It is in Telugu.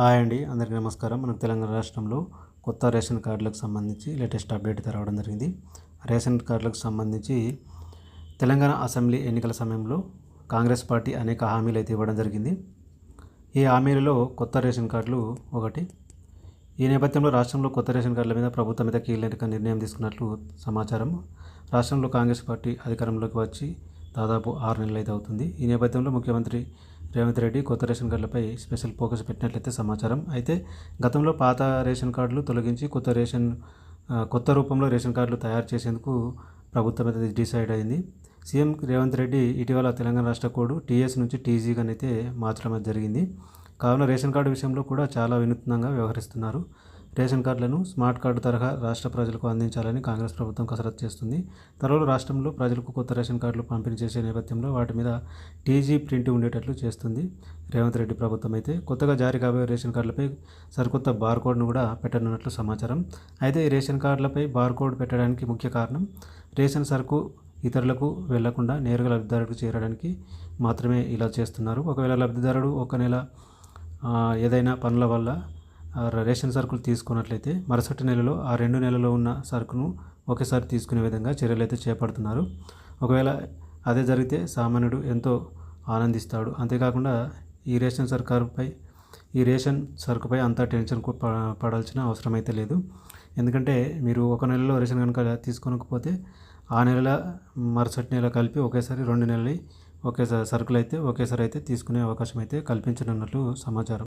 హాయ్ అండి అందరికీ నమస్కారం. మనకు తెలంగాణ రాష్ట్రంలో కొత్త రేషన్ కార్డులకు సంబంధించి లేటెస్ట్ అప్డేట్ రావడం జరిగింది. రేషన్ కార్డులకు సంబంధించి తెలంగాణ అసెంబ్లీ ఎన్నికల సమయంలో కాంగ్రెస్ పార్టీ అనేక హామీలు అయితే ఇవ్వడం జరిగింది. ఈ హామీలలో కొత్త రేషన్ కార్డులు ఒకటి. ఈ నేపథ్యంలో రాష్ట్రంలో కొత్త రేషన్ కార్డుల మీద ప్రభుత్వం మీద కీలక నిర్ణయం తీసుకున్నట్లు సమాచారం. రాష్ట్రంలో కాంగ్రెస్ పార్టీ అధికారంలోకి వచ్చి దాదాపు ఆరు నెలలు అయితే అవుతుంది. ఈ నేపథ్యంలో ముఖ్యమంత్రి రేవంత్ రెడ్డి కొత్త రేషన్ కార్డులపై స్పెషల్ ఫోకస్ పెట్టినట్లయితే సమాచారం. అయితే గతంలో పాత రేషన్ కార్డులు తొలగించి కొత్త రేషన్ కొత్త రూపంలో రేషన్ కార్డులు తయారు చేసేందుకు ప్రభుత్వం అయితే డిసైడ్ అయింది. సీఎం రేవంత్ రెడ్డి ఇటీవల తెలంగాణ రాష్ట్ర కోడ్ టీఎస్ నుంచి టీజీగానైతే మార్చడం జరిగింది. కావున రేషన్ కార్డు విషయంలో కూడా చాలా వినూత్నంగా వ్యవహరిస్తున్నారు. రేషన్ కార్డులను స్మార్ట్ కార్డు తరహా రాష్ట్ర ప్రజలకు అందించాలని కాంగ్రెస్ ప్రభుత్వం కసరత్తు చేస్తుంది. త్వరలో రాష్ట్రంలో ప్రజలకు కొత్త రేషన్ కార్డులు పంపిణీ చేసే నేపథ్యంలో వాటి మీద టీజీ ప్రింట్ ఉండేటట్లు చేస్తుంది. రేవంత్ రెడ్డి ప్రభుత్వం అయితే కొత్తగా జారీ కాబోయే రేషన్ కార్డులపై సరికొత్త బార్కోడ్ను కూడా పెట్టనున్నట్లు సమాచారం. అయితే ఈ రేషన్ కార్డులపై బార్కోడ్ పెట్టడానికి ముఖ్య కారణం రేషన్ సరుకు ఇతరులకు వెళ్ళకుండా నేరుగా లబ్ధిదారుడికి చేరడానికి మాత్రమే ఇలా చేస్తున్నారు. ఒకవేళ లబ్ధిదారుడు ఒక నెల ఏదైనా పనుల వల్ల రేషన్ సరుకులు తీసుకున్నట్లయితే మరుసటి నెలలో ఆ రెండు నెలలో ఉన్న సరుకును ఒకేసారి తీసుకునే విధంగా చర్యలు అయితే చేపడుతున్నారు. ఒకవేళ అదే జరిగితే సామాన్యుడు ఎంతో ఆనందిస్తాడు. అంతేకాకుండా ఈ రేషన్ సర్కారుపై ఈ రేషన్ సరుకుపై అంత టెన్షన్ ప- పడాల్సిన అవసరం అయితే లేదు. ఎందుకంటే మీరు ఒక నెలలో రేషన్ కనుక తీసుకోనకపోతే ఆ నెల మరుసటి నెల కలిపి ఒకేసారి రెండు నెలలు ఒకేసారి సరుకులు అయితే ఒకేసారి అయితే తీసుకునే అవకాశం అయితే కల్పించనున్నట్లు సమాచారం.